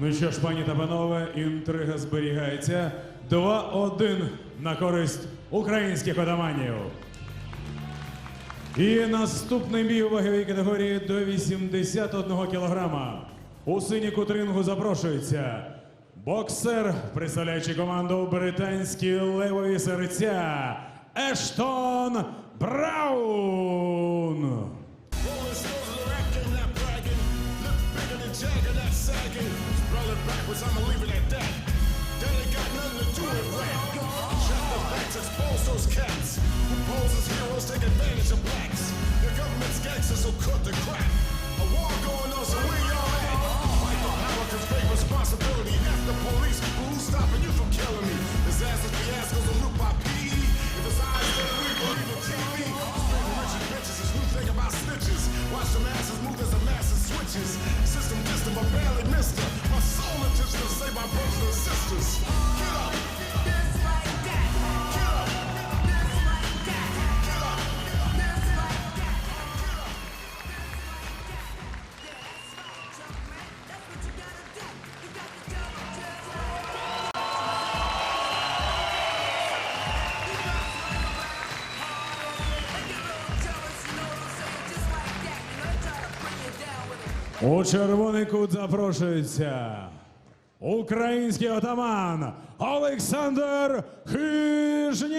Ну що ж, пані та панове, інтрига зберігається. 2-1 на користь українських отаманів. І наступний бій у ваговій категорії до 81 кілограма. У синій кутрингу запрошується боксер, представляючи команду британські левові серця Ештон Браун. Backwards, I'ma leave it at that. That ain't got nothing to do with rap. Shut the backs, expose those cats. Who pose as heroes, take advantage of blacks. The government's gangsters will cut the crap. A war going on, so where y'all at? Fight the power, cause great responsibility. F the У червоний кут запрошується український отаман Олександр Хижняк.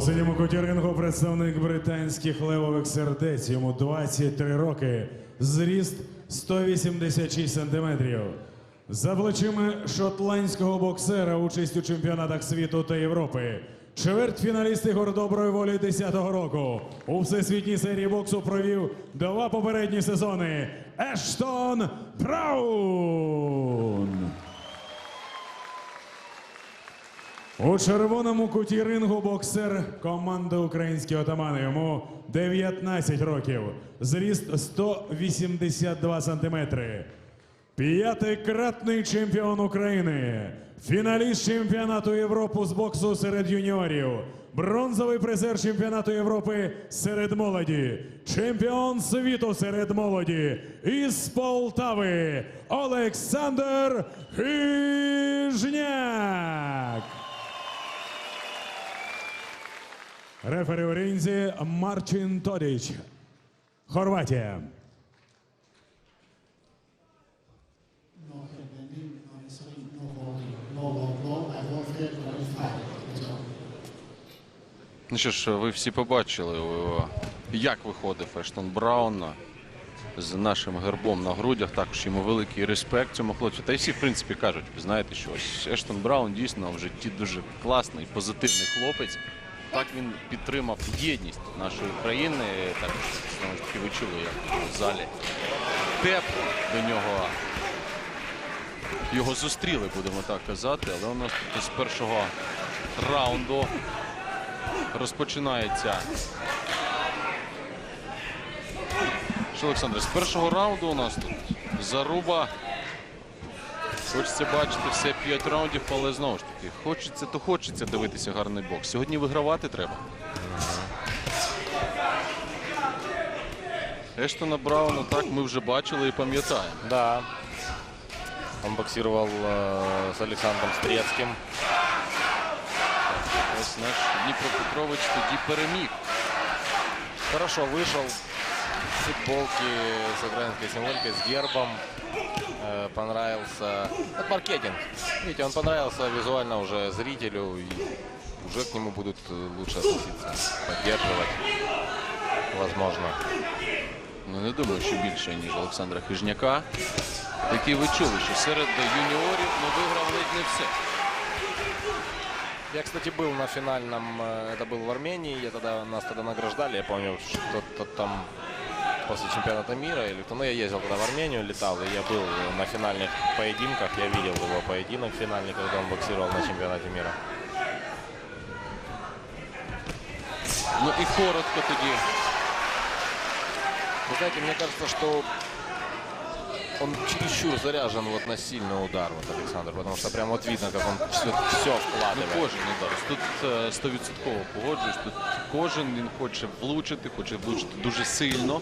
У синьому куті представник британських левових сердець. Йому 23 роки. Зріст 186 сантиметрів. За плечима шотландського боксера участь у чемпіонатах світу та Європи. Чвертьфіналіст ігор доброї волі 10-го року. У всесвітній серії боксу провів два попередні сезони. Ештон Браун. У червоному куті рингу боксер команди українські отамани. Йому 19 років. Зріст 182 сантиметри. П'ятикратний чемпіон України. Фіналіст чемпіонату Європи з боксу серед юніорів. Бронзовий призер чемпіонату Європи серед молоді. Чемпіон світу серед молоді. Із Полтави Олександр Хижняк. Рефері у ринзі Марчин Тодіч. Хорватія. Ну що ж, ви всі побачили, як виходив Ештон Браун з нашим гербом на грудях. Також йому великий респект цьому хлопцю. Та й всі, в принципі, кажуть, знаєте, що ось Ештон Браун дійсно в житті дуже класний, позитивний хлопець. Так він підтримав єдність нашої країни. Так знову ж таки ви чули, як в залі тепло до нього його зустріли, будемо так казати. Але у нас з першого раунду розпочинається Що, Олександр, з першого раунду у нас тут заруба. Хочеться бачити все 5 раундів, але знову ж таки, хочеться, то хочеться дивитися гарний бокс. Сьогодні вигравати треба. Ештона Брауна так ми вже бачили і пам'ятаємо. Да. Он боксировал э, с Александром Стрецким. Ось наш Дніпропетрович тоді переміг. Хорошо вышел. В футболке с украинской символикой, с гербом. Э, понравился. Это маркетинг. Видите, он понравился визуально уже зрителю. И уже к нему будут э, лучше относиться. Поддерживать. Возможно. Ну не думаю, що більше, ніж Олександра Хижняка. Який ви чули, що серед юніорів ну, виграв ледь не все. Я, кстати, был на финальном, э, это был в Армении, я тогда, нас тогда награждали, я помню, что-то там после чемпионата мира или кто, ну я ездил тогда в Армению, летал, и я был на финальных поединках, я видел его поединок финальный, когда он боксировал на чемпионате мира. Ну і коротко тоді. Вы знаете, мне кажется, что он чересчур заряжен вот на сильный удар, вот Александр, потому что прям вот видно, как он все, все Ну, вкладывает. кожен удар. Тут е, стовідсотково погоджуюсь. Тут кожен він хоче влучити, хоче влучити дуже сильно.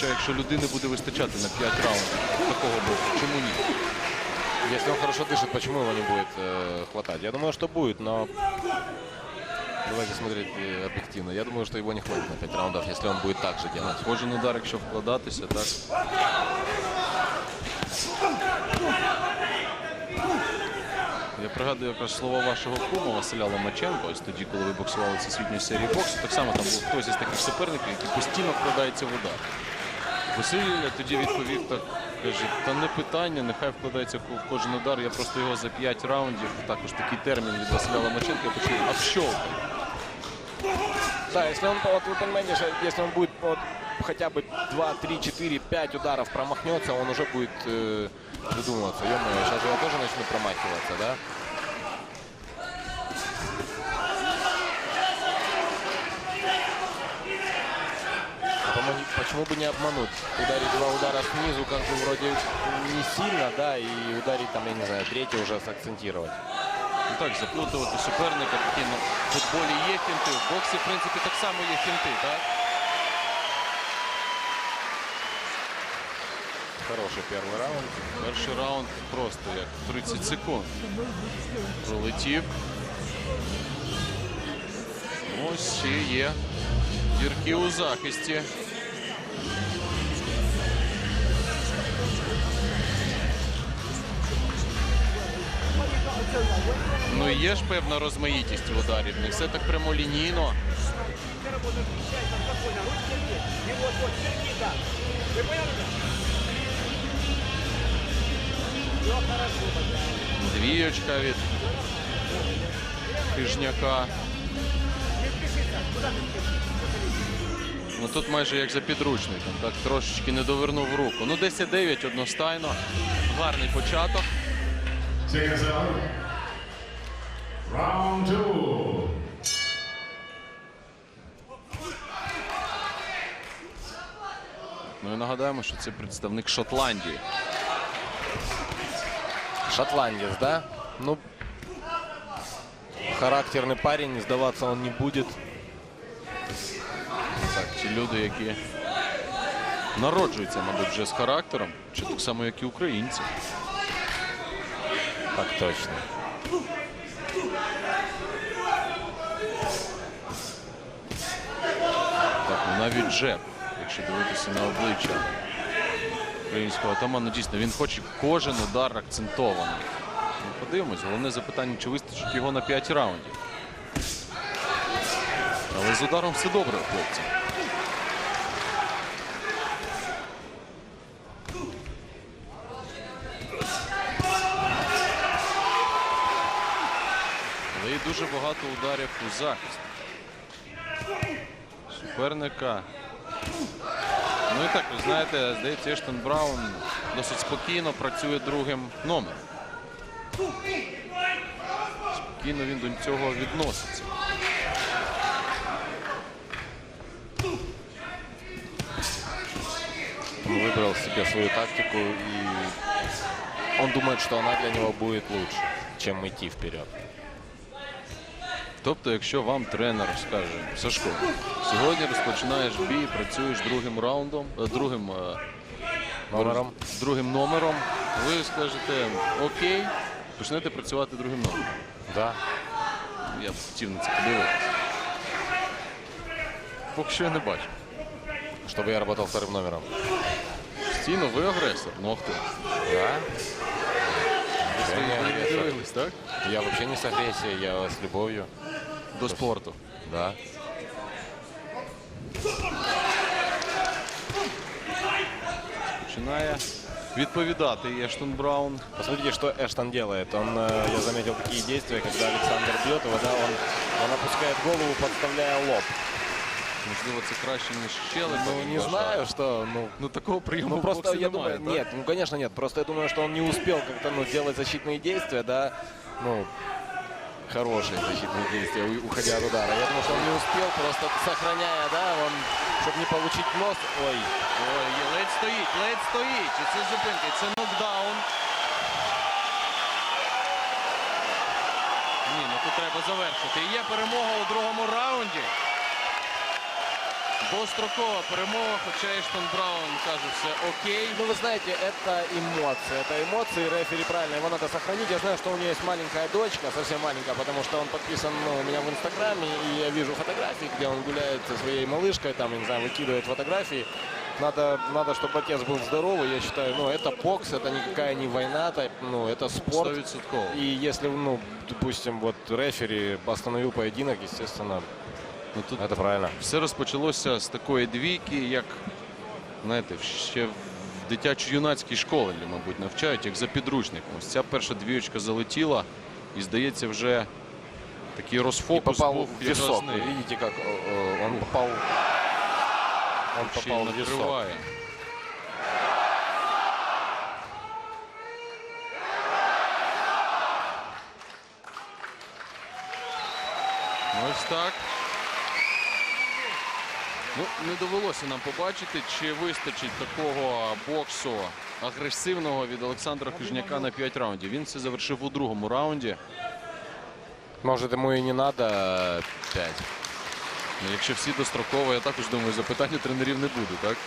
Хоча якщо людини буде вистачати на 5 раундів такого боку, чому ні? Если он хорошо дышит, почему его не будет э, хватать? Я думаю, что будет, но давайте смотреть э, объективно. Я думаю, что его не хватит на 5 раундов, если он будет так же делать. Кожен удар, якщо вкладатися, так. Я пригадую якраз слова вашого кума Василя Ломаченко, ось тоді, коли ви боксували всесвітню серію боксу, так само там був хтось із таких суперників, який постійно вкладається в удар. Василь тоді відповів так, каже, та не питання, нехай вкладається в кожен удар. Я просто його за 5 раундів, також такий термін від Василя Ломаченка, я почув общовкою. Да, если он, вот вы понимаете, что если он будет вот, хотя бы 2, 3, 4, 5 ударов промахнется, он уже будет э, задумываться. Ё-моё, сейчас же я тоже начну промахиваться, да? почему бы не обмануть? Ударить два удара снизу, как бы вроде не сильно, да, и ударить там, я не знаю, третий уже сакцентировать. Ну так, заплутувати суперника, такі ну, в футболі є фінти, в боксі, в принципі, так само є фінти, так? Хороший первый раунд. Перший раунд просто як 30 секунд. Пролетів. Ось ще є дірки у захисті. Ну і є ж певна розмаїтість в ударів. Не все так прямолінійно. Двієчка від Хижняка. Ну тут майже як за підручником, так трошечки не довернув руку. Ну 10-9 одностайно. Гарний початок. Ну і нагадаємо, що це представник Шотландії. Шотландец, да? Ну, характерный парень, сдаваться он не будет. Ті люди, які народжуються, мабуть, вже з характером, чи так само, як і українці. Так точно. Так, ну навіть Джеб, якщо дивитися на обличчя українського атамана, дійсно він хоче кожен удар акцентований. Ну, подивимось, головне запитання, чи вистачить його на 5 раундів. Але з ударом все добре, у дуже багато ударів у захист суперника. Ну і так, ви знаєте, здається, Ештон Браун досить спокійно працює другим номером. Спокійно він до цього відноситься. выбрал себе свою тактику, и он думает, что она для него будет лучше, чем идти вперед. Тобто, якщо вам тренер скаже, Сашко, сьогодні розпочинаєш бій, працюєш другим раундом, е, другим е, Номером. другим номером, ви скажете окей, почнете працювати другим номером. Да. Я б хотів на це подивитися. Поки що я не бачу. Чтобы я работал вторым номером. Стійно, ви агресор. Ну а хто? Да. Я не не агресор. дивились, так? Я вообще не с агрессией, я с любовью. До спорту. Да. Починає відповідати Ештон Браун. Посмотрите, что Эштон делает. Он, э, я заметил такие действия, когда Александр бьет его, да, он, он опускает голову, подставляя лоб. Можливо, це краще, ніж щелепа. Ну, він не вважає. знаю, что, ну, Ну такого прийому Ну в просто боксі я немає, думаю, так? нет, ну конечно нет. Просто я думаю, что он не успел как-то ну, делать защитные действия, да, ну хорошие защитные действия, уходя от удара. Я думаю, что он не успел, просто сохраняя, да, он, чтобы не получить нос. Ой, Ой, ледь стоїть, ледь стоїть. І це зупинка, і це нокдаун. Ні, ну тут треба завершити. І є перемога у другому раунді. Дострокова перемога, хоча Ештон Браун каже, все окей. ну вы знаете, это эмоции, это эмоции, рефери правильно, его надо сохранить. Я знаю, что у него есть маленькая дочка, совсем маленькая, потому что он подписан ну, у меня в инстаграме, и я вижу фотографии, где он гуляет со своей малышкой, там, я не знаю, выкидывает фотографии. Надо, надо, чтобы отец был здоровый, я считаю, ну, это бокс, это никакая не война, это, ну, это спорт. 100%. И если, ну, допустим, вот рефери остановил поединок, естественно, Ну, тут это правильно. все розпочалося з такої двійки, як знаєте, ще в дитячо-юнацькій школі, мабуть, навчають, як за підручником. Ось ця перша двієчка залетіла, і здається, вже такий И розфокус попал був в висок. якраз Вы неї. видите, как э, э, он попал, он Ще й попал в висок. накриває. Ну, Ось так. Ну, не довелося нам побачити, чи вистачить такого боксу агресивного від Олександра Хижняка на 5 раундів. Він це завершив у другому раунді. Может, ему и не надо э, пять. Ну, Якщо всі достроково, я також думаю, запитання тренерів не буде, так?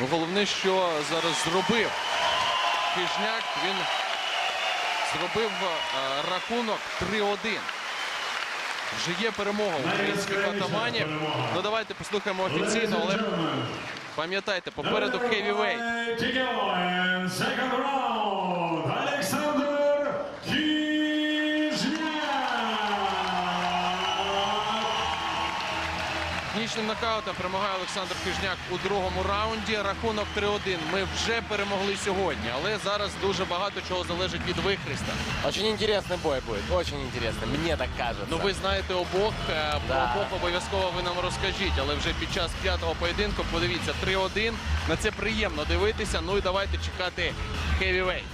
Ну, головне, що зараз зробив Хижняк, він зробив е, рахунок 3-1. Вже є перемога українських атаманів. Ну давайте послухаємо офіційно, але пам'ятайте, попереду хевівейт. Технічним нокаутом перемагає Олександр Хижняк у другому раунді. Рахунок 3-1. Ми вже перемогли сьогодні, але зараз дуже багато чого залежить від вихреста. Очень интересный бой будет, очень интересный, мне так кажется. Ну ви знаєте обох, е, про Да. обох обов'язково ви нам розкажіть, але вже під час п'ятого поєдинку подивіться 3-1. На це приємно дивитися. Ну і давайте чекати хевівейт.